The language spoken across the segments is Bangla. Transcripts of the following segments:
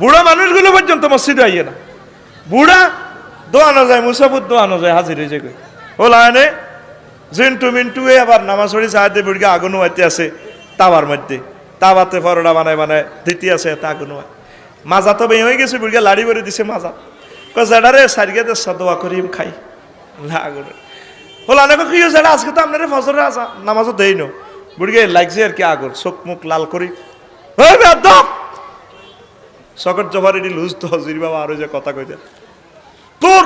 বুড়া মানুষগুলো পর্যন্ত মসজিদে আইয়ে না। বুড়া দোয়ানো যায়, মুসাফুর দোয়ানো যায়, হাজির হয়ে যায় ও লাইনে জিন্টু মিন্টু এ আবার নামাজ পড়ি সাহায্যে বুড়িকে আগুন হইতে আছে তাওয়ার মধ্যে। তাওয়াতে পরোটা বানায় বানায় দিতে আছে, তা আগুন হয়। মাজা তো বেয়ে হয়ে গেছে, বুড়িকে লাড়ি বেড়ে দিছে মাজা। কজাডারে সারিকে দেশ দোয়া করি খাই। আগুন হলো অনেক কি হয়েছে আজকে তো আপনার ফজরে আসা নামাজও দেই নো। বুড়িকে লাগছে আর কি আগুন, চোখ মুখ লাল করি। ওই সকট জবার এটি লুজ তো হজির বাবা আরও যে কথা কইতে। তোর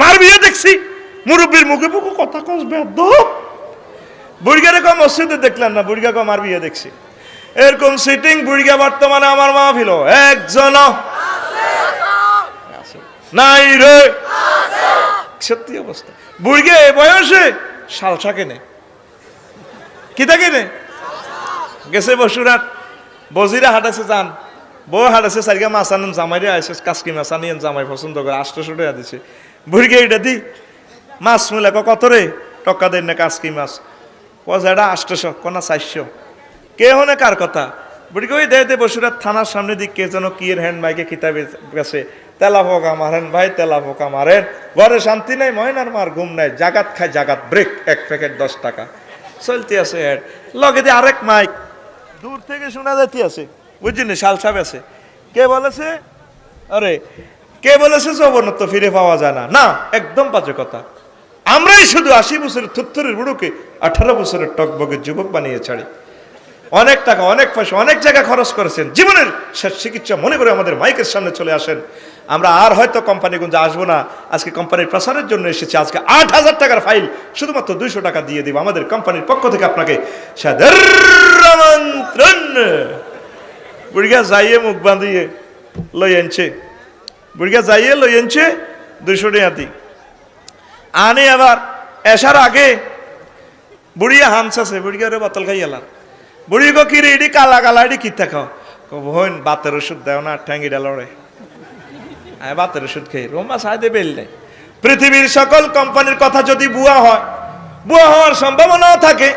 মার বিয়ে দেখছি, মুরব্বীর মুখে মুখে কথা কস বেদ। বুড়িগারে কম মসজিদে দেখলাম না, বুড়িগা কম মার বিয়ে দেখছি। এরকম সিটিং বুড়িগা বর্তমানে আমার মা ফিল একজন নাই রে। সত্যি অবস্থা। বুড়িগে এ বয়সে শালসা কেনে? কিতা কেনে? গেছে বসুরাত। বজিরা হাঁটাছে যান বউ হাঁটাছে সারিগা মাছ আনেন জামাইরে আসে কাসকি মাছ আনিয়েন জামাই পছন্দ করে আষ্টশো টাকা দিছে। বুড়িগে এটা দি, মাছ মূলে কত রে টকা দেন না কাসকি মাছ। কজ এটা আষ্টশো কনা চারশো কে হনে কার কথা? বুড়িকে ওই দেয় দে বসুরাত থানার সামনে দিক কে যেন কি হ্যান্ড বাইকে কিতাবে গেছে। তেলা পোকা মারেন ভাই, তেলা পোকা মারেন ঘরে শান্তি নাই ময়নার মার ঘুম নাই। জাগাত খায় জাগাত ব্রেক এক প্যাকেট দশ টাকা। চলতে আছে লগে দিয়ে আরেক মাইক। দূর থেকে শোনা যাইতে আছে। বুঝছিনি শালসাব আছে। কে বলেছে? আরে, কে বলেছে যৌবনত্ব ফিরে পাওয়া যায় না? না, একদম বাজে কথা। আমরাই শুধু আশি বছরের থুত্তরের বুড়োকে, আঠারো বছরের টকবগের যুবক বানিয়ে ছাড়ি। অনেক টাকা, অনেক পয়সা, অনেক জায়গায় খরচ করেছেন। জীবনের শেষ চিকিৎসা মনে করে আমাদের মাইকের সামনে চলে আসেন। আমরা আর হয়তো কোম্পানিগঞ্জে আসব না। আজকে কোম্পানির প্রসারের জন্য এসেছি। আজকে আট হাজার টাকার ফাইল শুধুমাত্র দুইশো টাকা দিয়ে দিব। আমাদের কোম্পানির পক্ষ থেকে আপনাকে আমন্ত্রণ। বুড়িগা যাইয়ে মুখ বাঁধিয়ে লই আনছে। বুড়িগা যাইয়ে লই আনছে দুইশো টাকা দি আনে আবার এসার আগে বুড়িয়া হামস আছে বুড়িয়া রে বোতল খাই এলাম বুড়ি গো কি রে এডি কালা কালা এডি কিতা খাও কইন বাতের ওষুধ দেও না ঠ্যাঙ্গিটা লড়ে বাতের ওষুধ খেয়ে রোমা সাহায্যে বেল নেই পৃথিবীর সকল কোম্পানির কথা যদি বুয়া হয় বুয়া হওয়ার সম্ভাবনাও থাকে।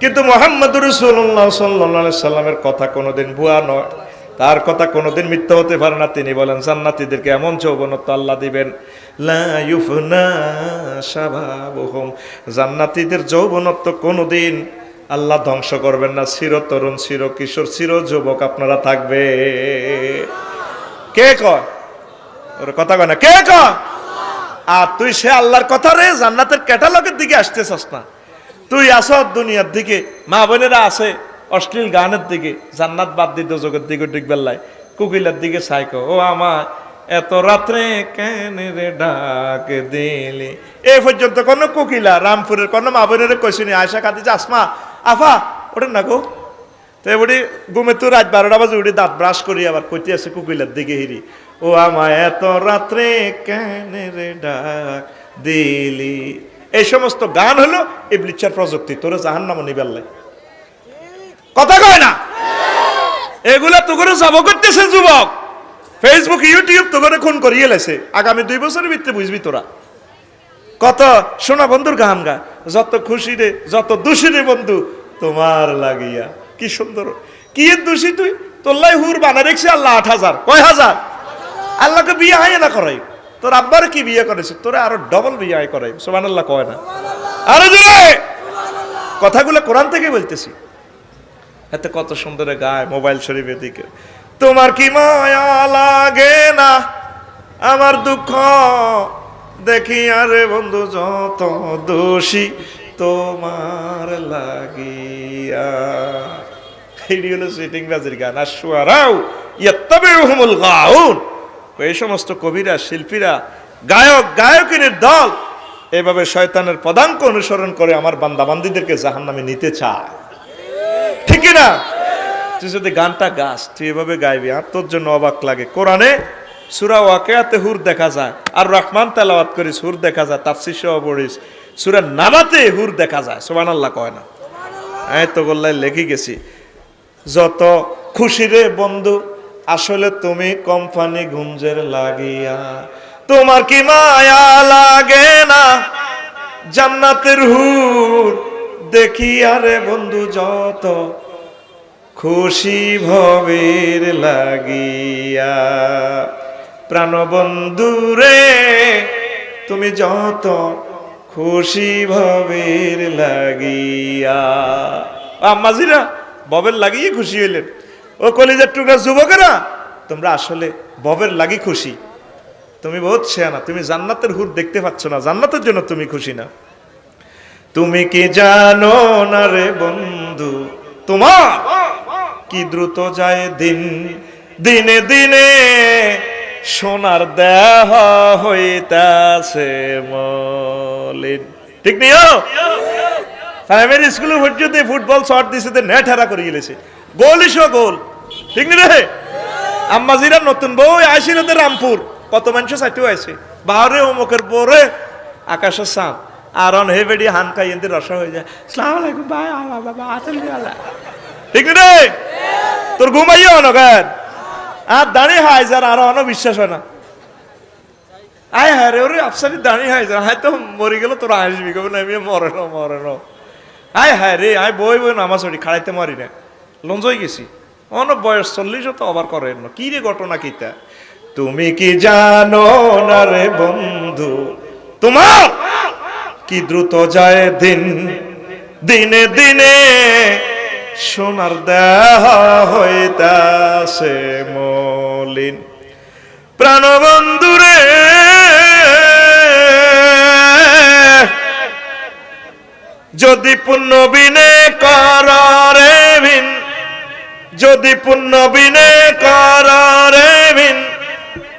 কিন্তু মোহাম্মদ রসুল্লাহ সাল্লাহ সাল্লামের কথা কোনোদিন বুয়া নয় তার কথা কোনোদিন মিথ্যা হতে পারে না। তিনি বলেন, জান্নাতীদেরকে এমন যৌবনত্ব আল্লাহ দিবেন জান্নাতীদের যৌবনত্ব কোনোদিন আল্লাহ ধ্বংস করবেন না। চির তরুণ চির কিশোর চির যুবক আপনারা থাকবে। কে কয়? ওর কথা কয় না। কে কয়? আর তুই সে আল্লাহর কথা রে, জান্নাতের ক্যাটালগের দিকে আসতেছস না। তুই আস দুনিয়ার দিকে। মা বোনেরা আছে অশ্লীল গানের দিকে, জান্নাত বাদ দিয়ে দোজকের দিকে ডিগবেল্লাই কুকিলের দিকে সাইকো ও আমার এত রাত্রে কেন রে ডাক দিলে? এই পর্যন্ত কোন কুকিলা, রামপুরের কোন মা বোনের কইসিনি আয়সা কাঁদিছে, আসমা, আফা ওটা না গো। তো এবারে ঘুমে তো রাত বারোটা বাজে, উঠে দাঁত ব্রাশ করি, আবার কইতে আছে কুকিলার দিকে হিরি, ও আমায়, এত রাত্রে কেন রে ডাক দিলি? এই সমস্ত গান হলো এই ব্লিচার প্রযুক্তি, তোরা জাহান নাম নিবেল্লাই কথা কয় না? এগুলা করে যাব করতেছে যুবক। ফেসবুক ইউটিউব তো করে খুন করিয়ে লেছে। আগামী দুই বছরের ভিত্তি বুঝবি তোরা। কত সোনা বন্ধুর গান গা যত খুশি রে, যত দোষী রে বন্ধু, তোমার লাগিয়া। কি সুন্দর। কি দোষী তুই? তোল্লাই হুর বানা রেখছি আল্লাহ আট হাজার। কয় হাজার? আল্লাহকে বিয়ে হয় না করাই। তোর আব্বার কি বিয়ে করেছে? তোরা আরও ডবল বিয়ে হয় করাই। সোমান আল্লাহ কয় না। আরে কথাগুলো কোরআন থেকে বলতেছি। এতে কত সুন্দর গায় মোবাইল শরীফের দিকে। তোমার কি মায়া লাগে না? আমার দুঃখ দেখি আরে বন্ধু, যত দোষী তোমার লাগিয়া। এটি হলো সিটিং বাজির গান। আর সুয়ারাও, ইয়াত্তাবিউহুমুল গাউন। এই সমস্ত কবিরা, শিল্পীরা, গায়ক, গায়কিনের দল এভাবে শয়তানের পদাঙ্ক অনুসরণ করে আমার বান্দাবান্দিদেরকে জাহান্নামে নিতে চায়। ঠিক না তুই যদি গানটা গাস, তুই এভাবে গাইবি, আর তোর জন্য অবাক লাগে। কোরআনে সুরা ওয়াকেয়াতে হুর দেখা যায়, আর রহমান তেলাওয়াত করিস হুর দেখা যায়, তাফসির সহ পড়িস। সুরা নামাতে হুর দেখা যায় সোমান আল্লাহ কয় না? এই তো গোল্লায় লেগে গেছি। যত খুশি রে বন্ধু, আসলে তুমি কোম্পানি গুঞ্জের লাগিয়া। তোমার কি মায়া লাগে না? জান্নাতের হুর দেখি আরে বন্ধু, যত খুশি ভবের লাগিয়া। প্রাণবন্ধু রে, তুমি যত খুশি ভবের লাগিয়া। আম্মাজিরা ববের লাগিয়ে খুশি হইলেন। ও কলিজার টুকরা যুবকেরা, তোমরা আসলে ববের লাগি খুশি। তুমি বহুত শেয়ানা তুমি জান্নাতের হুর দেখতে পাচ্ছ না, জান্নাতের জন্য তুমি খুশি না। তুমি কি জানো না রে বন্ধু? তোমার? কি দ্রুত যায় দিন? দিনে দিনে সোনার দেহ হইতাছে মলিন। ঠিক নিও প্রাইমারি স্কুলে পর্যন্ত ফুটবল শট দিছে নেট হারা করে গেলেছে। গোল ইসো গোল। ঠিক নি রে? আম্মাজিরা নতুন বউ আসিল রামপুর। কত মানুষ সাইটেও আছে বাহরে অমুকের পরে আকাশের সাপ। আর অন হে বেডি হান খাই এনতে রসা হয়ে যায়। সালাম আলাইকুম, ভাই, আল্লাহ বাবা আসল আল্লাহ? ঠিক রে? তোর ঘুমাইও অনগার আর দাঁড়িয়ে হাই যার, আর অন বিশ্বাস হয় না। আয় হ্যাঁ রে, ওরে আফসারি দাঁড়িয়ে হাই যার। হায় তো মরে গেল তোর আসবি, কবে না আমি মরে না মরে না। আয় হায় রে, আয় বই বই, নামাজ পড়ি, খাড়াইতে মারি না। লঞ্জই গেছি। অন বয়স চল্লিশ তো আবার করেন না। কি রে ঘটনা কিতা তুমি কি জানো না রে বন্ধু? তোমার কি দ্রুত যায় দিন? দিনে দিনে সোনার দেহ হইতাছে মলিন। প্রাণবন্ধুরে, যদি পুণ্য বিনে কররে ভিন যদি পুণ্য বিনে কররে ভিন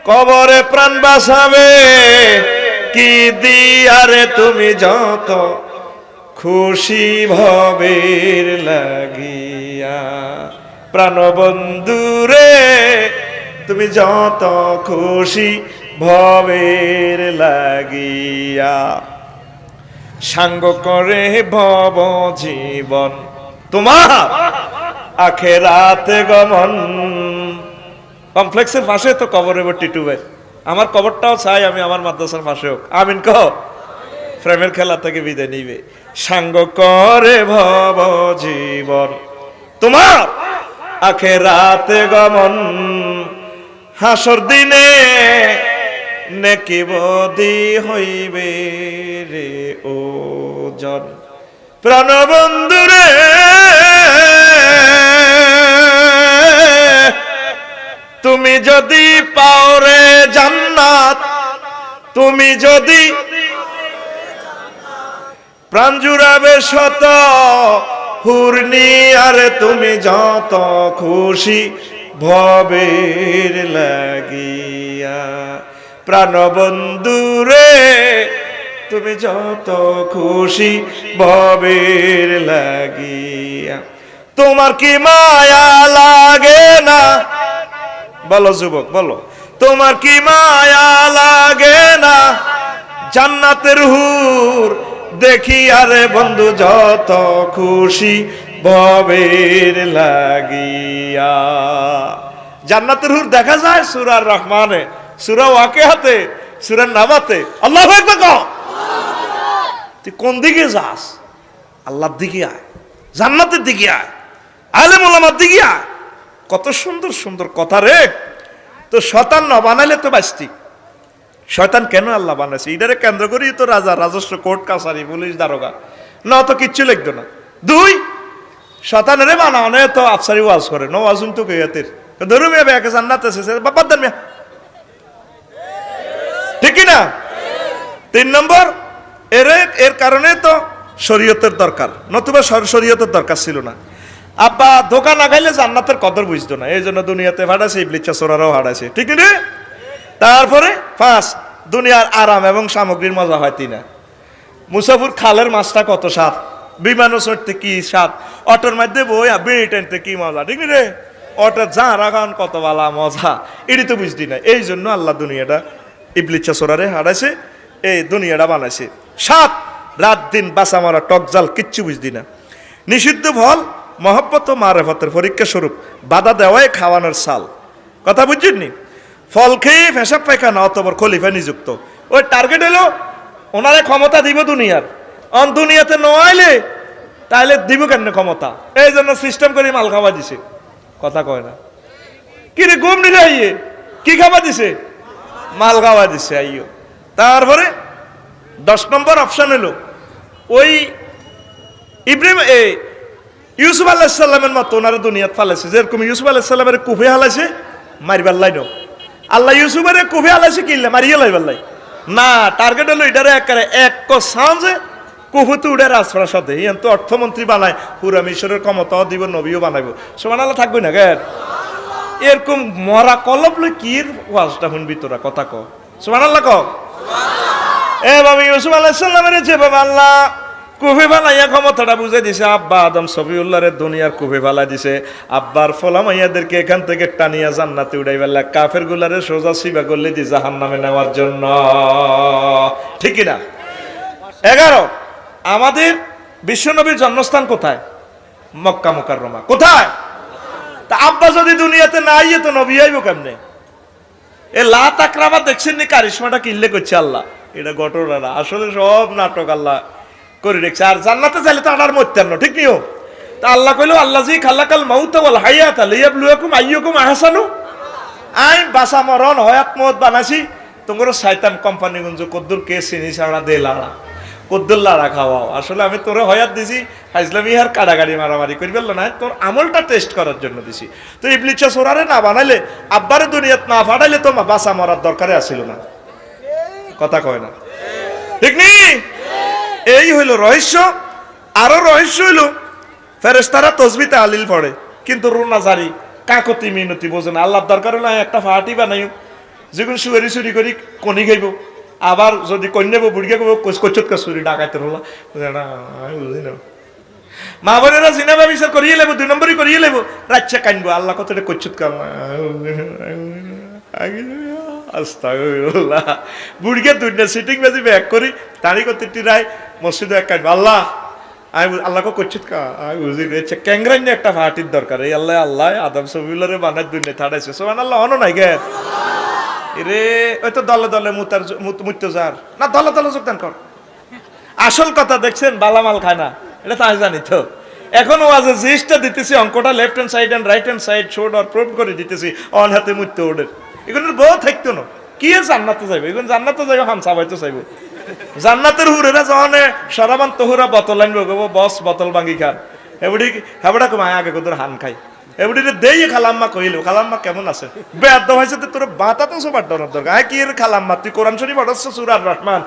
কবরে প্রাণ বাঁচাবে কি দিয়ারে তুমি যত খুশি ভবের লাগিয়া? প্রাণবন্ধুরে, তুমি যত খুশি ভবের লাগিয়া। সাঙ্গ করে ভব জীবন তোমার। আখেরাতে গমন। কমপ্লেক্সের পাশে তো কবর এবার টিটুবের। আমার কবরটাও চাই আমি আমার মাদ্রাসার পাশে হোক। আমিন কহ? প্রেমের খেলা থেকে বিদায় নিবে। সাঙ্গ করে ভব জীবন। তোমার আখে রাতে গমন। হাসর দিনে নেকি বদি হইবে রে ও জন প্রাণবন্ধুরে তুমি যদি পাওরে জান্নাত, তুমি যদি প্রাণ জুড়াবে শত হুরনি, আরে তুমি যত খুশি ভবের লাগিয়া। প্রাণবন্ধুরে তুমি যত খুশি ভবের লাগিয়া। তোমার কি মায়া লাগে না বলো যুবক, বলো। তোমার কি মায়া লাগে না? জান্নাতের হুর দেখি, আরে বন্ধু, যত খুশি ভবের লাগিয়া। জান্নাতের হুর দেখা যায় সুরার রহমানে, সুরা ওয়াকে হাতে সুরার নামাতে। আল্লাহ তুই কোন দিকে যাস? আল্লাহর দিকে আয়, জান্নাতের দিকে আয় আলেম ওলামার দিকে আয়। কত সুন্দর সুন্দর কথা রে। তো শতান ন বানাইলে তো বাস্তি শয়তান কেন আল্লাহ বানাইছে? এটারে কেন্দ্র করি তো রাজা, রাজস্ব কোর্ট, কাছারি, পুলিশ, দারোগা। না তো কিচ্ছু লিখতো না। দুই শতানের বানাও না তো আফসারি ওয়াজ করে। নো ওয়াজুন তো কেয়াতের ধরু মেয়ে বেয়াকে জান্নাত এসেছে বাবার দেন ঠিক না তিন নম্বর, এর এর কারণে তো শরীয়তের দরকার। নতুবা শর- শরীয়তের দরকার ছিল না। আব্বা, দোকান আগাইলে জান্নাতের কদর বুঝতো না। এই জন্য দুনিয়াতে ভাড়াছে ইবলিচ্ছা সোরারাও হারাছে ঠিক নি তারপরে পাঁচ দুনিয়ার আরাম এবং সামগ্রীর মজা হয় তিনা। মুসাফুর খালের মাছটা কত স্বাদ? বিমানও চড়তে কি স্বাদ? অটোর মধ্যে বই বেড়ে কি মজা? ঠিক নি রে? অটো যা রাখান কত বালা মজা। এটি তো বুঝতি না। এই জন্য আল্লাহ দুনিয়াটা ইবলিচ্ছা সোরারে হারাইছে, এই দুনিয়াটা বানাইছে। সাত রাত দিন বাসা মারা টক জাল কিচ্ছু বুঝতি না। নিষিদ্ধ ফল মহব্বত ও মারেফতের পরীক্ষা স্বরূপ বাধা দেওয়াই খাওয়ানোর সাল কথা বুঝছেননি ফল খেয়ে ফেসাব পায়খানা অতবর খলিফা নিযুক্ত। ওই টার্গেট হলো ওনারে ক্ষমতা দিব দুনিয়ার। অন দুনিয়াতে নোয়াইলে তাহলে দিব কেন ক্ষমতা? এই জন্য সিস্টেম করে মাল খাওয়া দিছে। কথা কয় না। কি রে ঘুম নিলে আইয়ে? কি খাওয়া দিছে? মাল খাওয়া দিছে আইও তারপরে দশ নম্বর অপশন এলো ওই ইব্রাহিম এ আল্লাহ আলাহিসাল্লামের মতো ওনারা দুনিয়াত ফালাইছে। যেরকম ইউসুফ আলাহিসাল্লামের কুফে হালাইছে, মারিবার লাই নো আল্লাহ ইউসুফের কুফে হালাইছে কিনলে মারিয়ে লাইবার লাই না টার্গেট হলো এটারে একারে এক সাঁজে কুহুতে উড়ে রাজপ্রাসাদে। ইয়ান তো অর্থমন্ত্রী বানায় পুরা মিশরের ক্ষমতাও দিব, নবীও বানাইব। সমান আল্লাহ থাকবে না গের এরকম মরা কলব লই কি ওয়াজটা শুনবি তোরা, কথা ক। সমান আল্লাহ ক? এ বাবা, ইউসুফ আলাইসাল্লামের যে বাবা, আল্লাহ কুফি ফালাইয়া ক্ষমতাটা বুঝে দিছে, আব্বা আদম সফিউল্লাহরে দুনিয়ার কুফি ফালাই দিছে। আব্বার ফলাম ফলামাইয়াদেরকে এখান থেকে টানিয়া জান্নাতে উড়াই বেলা কাফের গুলারে সোজা সিবা করলে দি জাহান নামে নেওয়ার জন্য। ঠিক না এগারো, আমাদের বিশ্বনবীর জন্মস্থান কোথায়? মক্কা মুকাররমা। কোথায়? তা আব্বা যদি দুনিয়াতে না আইয়ে তো নবী আইব কেমনে? এ লা তাকরাবা দেখছেন নি কারিশমাটা কিনলে করছে আল্লাহ। এটা ঘটনা না। আসলে সব নাটক আল্লাহ করে রেখেছে আর জান্নাতে চাইলে তো আনার মত্যান্ন ঠিক নিও তা আল্লাহ কইলো আল্লাহ জি খাল্লাকাল মাউত ওয়াল হায়াত লিয়াবলুয়াকুম আইয়ুকুম আহসানু। আই, বাসা মরণ, হয়াত মত বানাইছি। তোমার শয়তান কোম্পানি গুঞ্জ, কদ্দুর কে চিনি ছাড়া দে লাড়া কদ্দুর লাড়া খাওয়াও? আসলে আমি তোরে হয়াত দিছি হাইজলামি আর কাড়াগাড়ি মারামারি করি বলল না তোর আমলটা টেস্ট করার জন্য দিছি। তো ইবলিচা সোরারে না বানাইলে, আব্বারে দুনিয়াত না ফাটাইলে তো বাসা মরার দরকারে আসিল না। কথা কয় না। ঠিক নি? এই হইল রহস্য, আরও রহস্য হইল ফেরেস্তারা তসবিতে আলিল পড়ে। কিন্তু রুনা জারি, কাকতি মিনতি বোঝে না। আল্লাহর দরকার হলে একটা ফাটি বানাইও যেগুলো সুয়ারি চুরি করি কনি খাইব। আবার যদি কন্যাবো বুড়িকে কব কচত কাছুরি ডাকাইতে রলা। বুঝি না। মা বোনেরা সিনেমা বিচার করিয়ে লেবো, দুই নম্বরই করিয়ে লেবো। রাচ্চা কানবো, আল্লাহ কতটা কচ্ছুত কাম আস্তাগফিরুল্লাহ। বুড়িকে দুইটা সিটিং বাজি ব্যাক করি তারি করতে টিরাই মসজিদে এক কানবো আল্লাহ, আমি আল্লাহকে কচ্ছুত কা আমি বুঝি রেছে ক্যাংরাইনে একটা ফাটির দরকার। এই আল্লাহ আল্লাহ, আদম সবিউল্লারে বানার দুনিয়া থাড়াইছে। সোমান আল্লাহ অন নাই গে? রে ওই তো দলে দলে মুতার মুত্য যার না, দলে দলে যোগদান কর। আসল কথা দেখছেন বালামাল খায় না। এটা তো জানি তো। এখন ওয়াজে জিনিসটা দিতেছি, অঙ্কটা left hand side and right hand side showed R prove করে দিতেছি, অন হাতে মুত্য ওদের এগুলো বউ থাকতো না। কি জান্নাতে যাইব? এগুলো জান্নাতে যাইব, হাম সাবাইতে চাইব। জান্নাতের হুরেরা যখন সরাবান তহুরা বোতল আনব বস, বোতল ভাঙি খান এবারে হেবড়া কমায় আগে কোথাও হান খাই। এবারে দেই খালাম্মা কইল, খালাম্মা কেমন আছে? বেদ হয়েছে তো তোর বাতা তো সবার ডরার দরকার। কি এর খালাম্মা? তুই কোরআন শরীফ পড়াচ্ছ সুরার রহমান?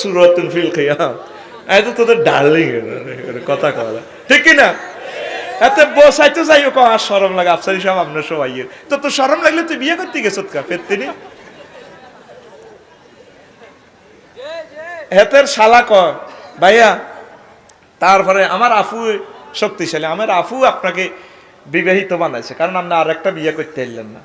সুরতুন ফিল এই তো তোদের ডার্লিং কথা কলা ঠিক কি না? এতে বসাইতে যাইও কো আর শরম লাগে, আফসারি সাহেব আপনার সবাই তো তো শরম লাগলে তুই বিয়ে করতে গেছত কা ফের তিনি? হেতের শালা ক ভাইয়া, তারপরে আমার আফু শক্তিশালী, আমার আফু আপনাকে বিবাহিত বানাইছে, কারণ আপনি আর একটা বিয়ে করতে এলেন না।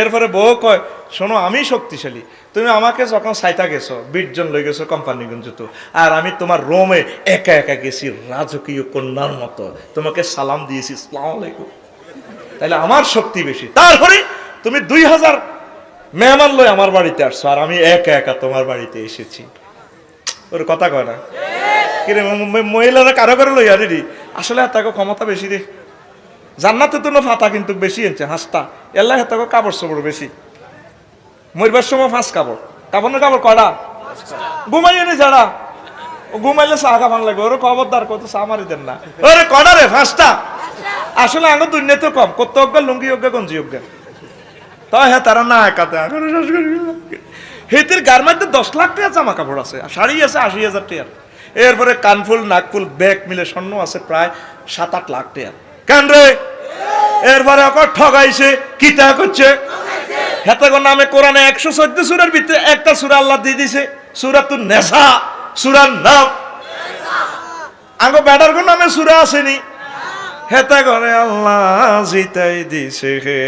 এরপরে বউ কয়, শোনো, আমি শক্তিশালী। তুমি আমাকে যখন সাইতা গেছো, বিশজন লই গেছো কোম্পানিগঞ্জ তো আর আমি তোমার রোমে একা একা গেছি রাজকীয় কন্যার মতো। তোমাকে সালাম দিয়েছি, সালাম আলাইকুম। তাহলে আমার শক্তি বেশি। তারপরে তুমি দুই হাজার মেহমান লই আমার বাড়িতে আসছো, আর আমি একা একা তোমার বাড়িতে এসেছি। ওর কথা কয় না? কিরে, মহিলারা কারও কারও লইয়া রে আসলে তাকে ক্ষমতা বেশি রে জান্নাতে তো ফাতা কিন্তু বেশি আনছে হাঁসটা। এল্লা হেতাকে কাপড় চোপড় বেশি। মরবার সময় ফাঁস কাপড়। কাপড় না কাপড় কয়টা? ঘুমাইয়ে নি যারা। ঘুমাইলে চা খাবান লাগে ওরে খবরদার, কত চা মারি দেন না। ওরে কয়টা রে ফাঁসটা? আসলে আঙুর দুনিয়া তো কম। কত অজ্ঞা লুঙ্গি অজ্ঞা গঞ্জি অজ্ঞা তাই হ্যাঁ তারা না একাতে। হেতির গার মধ্যে দশ লাখ টাকা জামা কাপড় আছে শাড়ি আছে আশি হাজার টাকার। এরপরে কানফুল নাকফুল ব্যাগ মিলে স্বর্ণ আছে প্রায় সাত আট লাখ টাকার। কেন রে? এরপরে ওকে ঠগাইছে, কি তা করছে হেতাগো নামে কোরআনে একশো চোদ্দ সুরের ভিতরে একটা সুরা আল্লাহ দিয়ে দিছে সুরা তুর নেশা সুরার নাম। আগে ব্যাটার কোন নামে সুরা আসেনি। হেতা করে আল্লাহ জিতাই দিছে হে।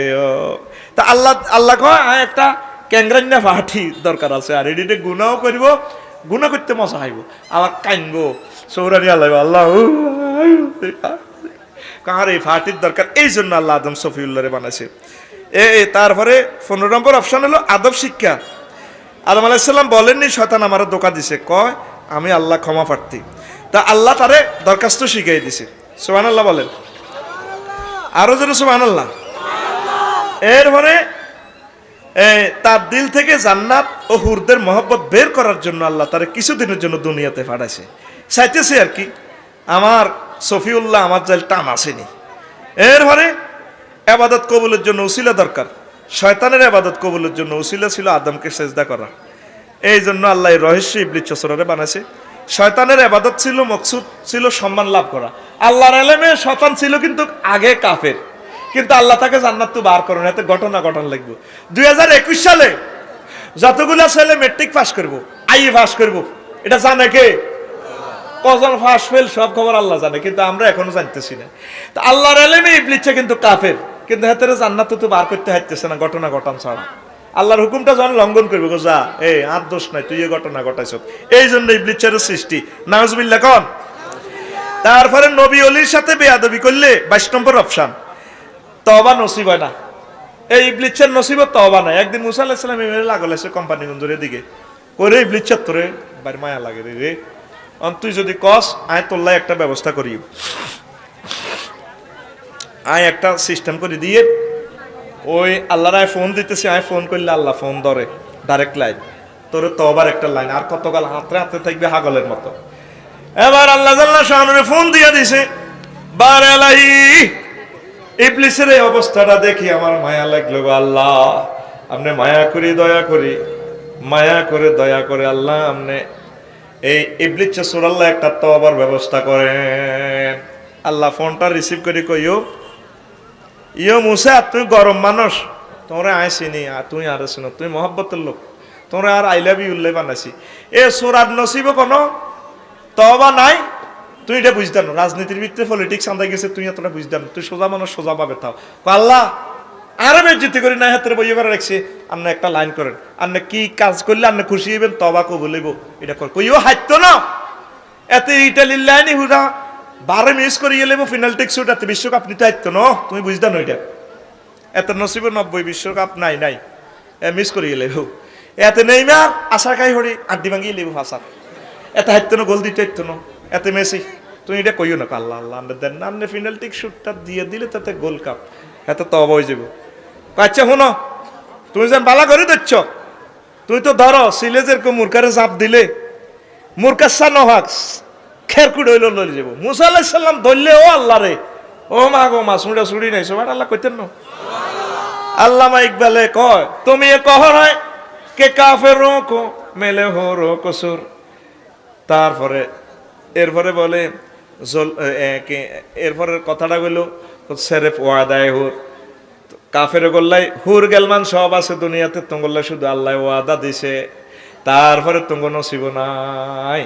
তা আল্লাহ আল্লাহ কয় একটা ক্যাংরান্না পাঠি দরকার আছে, আর এডিটে গুণাও করব, গুণা করতে মজা হাইব। আবার কাইনবো সৌরানি আল্লাহ আল্লাহ কার এই ফাটির দরকার? এই জন্য আল্লাহ আদম সফিউল্লাহরে বানাইছে। এ তারপরে পনেরো নম্বর অপশন হলো আদব শিক্ষা। আদম আলাইসাল্লাম বলেননি, শয়তান আমার দোকা দিছে। কয়, আমি আল্লাহ ক্ষমা প্রার্থী। তা আল্লাহ তারে দরখাস্ত শিখাই দিছে। সোহান আল্লাহ বলেন। আরও যেন সোহান আল্লাহ এরপরে তার দিল থেকে জান্নাত ও হুরদের মহব্বত বের করার জন্য আল্লাহ তারে কিছুদিনের জন্য দুনিয়াতে পাঠাইছে। চাইতেছে আর কি, আমার সফিউল্লাহ আমার জাল টান আসেনি। এরপরে আবাদত কবুলের জন্য উসিলা দরকার। শয়তানের আবাদত কবুলের জন্য উসিলা ছিল আদমকে সেজদা করা। এই জন্য আল্লাহ রহস্য ইবলিচ চসরারে বানাইছে। শয়তানের আবাদত ছিল, মকসুদ ছিল, সম্মান লাভ করা। আল্লাহর এলেমে শতান ছিল কিন্তু আগে কাফের। কিন্তু আল্লাহ তাকে জান্নাত তো বার করুন, এতে ঘটনা ঘটনা লিখব দুই সালে যতগুলা ছেলে মেট্রিক পাস করব আই পাস করব, এটা জানে কে? কজন ফাঁস ফেল সব খবর আল্লাহ জানে, কিন্তু আমরা এখনও জানতেছি না। তো আল্লাহর এলেমে ইবলিচ্ছে কিন্তু কাফের, কিন্তু হাতের জান্নাত তো বার করতে হাইতেছে না, ঘটনা ঘটান ছাড়া। আল্লাহর হুকুমটা যখন লঙ্ঘন করবে, গো যা এই আর দোষ নাই, তুই ঘটনা ঘটাইছ। এই জন্য ইবলিচ্ছের সৃষ্টি। নাজবিল্লা কন? তারপরে নবী অলির সাথে বেয়াদবি করলে বাইশ নম্বর অপশান। তবা নসিব হয় না। এই ইবলিচ্ছের নসিবত তবা নাই। একদিন মুসা আলাহিসাল্লাম এমএলএ লাগল এসে কোম্পানি দিকে করে ইবলিচ্ছের তোরে বাড়ি মায়া লাগে রে রে। তুই যদি কস আয় তোল্লাই একটা ব্যবস্থা করি আয় একটা সিস্টেম করে দিয়ে, ওই আল্লাহর আয় ফোন দিতেছি, আয় ফোন করলে আল্লাহ ফোন ধরে ডাইরেক্ট লাইন তোর তবার একটা লাইন আর কতকাল হাতে হাতে থাকবে হাগলের মতো। এবার আল্লাহ জাল্লাহ শাহনুরে ফোন দিয়ে দিছে, বার ইবলিসের এই অবস্থাটা দেখি আমার মায়া লাগল আল্লাহ। আপনি মায়া করি, দয়া করি, মায়া করে দয়া করে আল্লাহ, আপনি এই ইবলিস সুরাল্লাহ একটা তবার ব্যবস্থা করেন। আল্লাহ ফোনটা রিসিভ করে কইও ইয়ো মুসা, তুই গরম মানুষ। তোমরা আইসিনি আর তুই আর শুনো তুই মহব্বতের লোক। তোমরা আর আই লাভ ইউ উল্লেখ বানাইছি। এ সোরার নসিব কোনো তবা নাই? তুই এটা বুঝতাম রাজনীতির ভিত্তিতে পলিটিক্স আন্দাই গেছে, তুই এতটা বুঝতাম তুই সোজা মানুষ, সোজা পাবে তাও আল্লাহ আরও বেজিতি করি না হাতের বইয়ে করে রাখছি। আপনি একটা লাইন করেন, আপনি কি কাজ করলে আপনি খুশি হইবেন, তবা কবুল হইব, এটা কর। কইও হাইতো না। এত ইটালির লাইনই হুরা বারে মিস করে গেলে ফিনাল টেক শুট এত বিশ্বকাপ নিতে হাইতো না, তুমি বুঝতাম ওইটা এত নসিব নব্বই বিশ্বকাপ, নাই নাই। মিস করে গেলে এত নেই মা আশা খাই হরি, আড্ডি ভাঙি লেবু হাসা এত হাইতো না, গোল দিতে হাইতো না। এত মেসি, তুমি এটা কইও না, আল্লাহ আল্লাহ আমরা দেন না, আপনি ফিনাল টেক শুটটা দিয়ে দিলে তাতে গোল কাপ এত তব হয়ে যাব আচ্ছা শুনো। তুমি যেন বালা করে দিচ্ছ। তুই তো ধরো সিলেজের কো মুরকারে চাপ দিলে মুরকাসা নহাক খেরকুট হইল লই যাব। মুসা আলাইহিস ধরলে, ও আল্লাহ রে ও মা গো, মা সুড়া সুড়ি নাই সবার আল্লাহ কইতেন না। আল্লামা ইকবালে কয়, তুমি এ কহ নয় কে কাফের কো মেলে হো রো তারপরে, এরপরে বলে এরপরে কথাটা গেল সেরেফ ওয়াদায় হুর। কাফের গোল্লাই হুর গেলমান সব আছে দুনিয়াতে তোঙ্গল্লা শুধু আল্লাহ ওয়াদা দিছে। তারপরে তোঙ্গ নসিব নাই।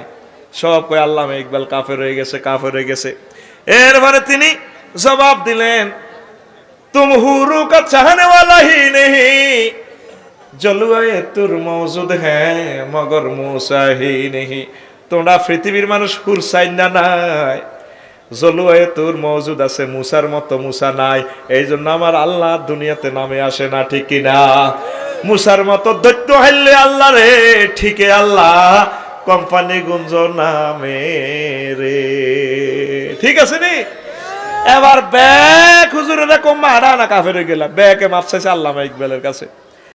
সব কয়, আল্লাহ ইকবাল কাফের হয়ে গেছে, কাফের হয়ে গেছে। এরপরে তিনি জবাব দিলেন, তুম হুরু কা চাহনে ওয়ালা হি নেহি জলুয়ে তুর মৌজুদ হ্যাঁ মগর মুসাহি নেহি। তোমরা পৃথিবীর মানুষ হুর চাই না নাই। জলুয়ায়ে তোর মৌজুদ আছে, মুসার মতো মুসা নাই। এই জন্য আমার আল্লাহ দুনিয়াতে নামে আসে না, ঠিক না মুসার মতো দৈত্য হাইলে আল্লাহ রে ঠিকই আল্লাহ। কোম্পানি গুঞ্জ নামে রে। ঠিক আছে নি? এবার ব্যাগ, হুজুরেরা কম মারা না, কাফের গেলাম। ব্যাগে মাপ চাইছে আল্লাহ ইকবালের কাছে।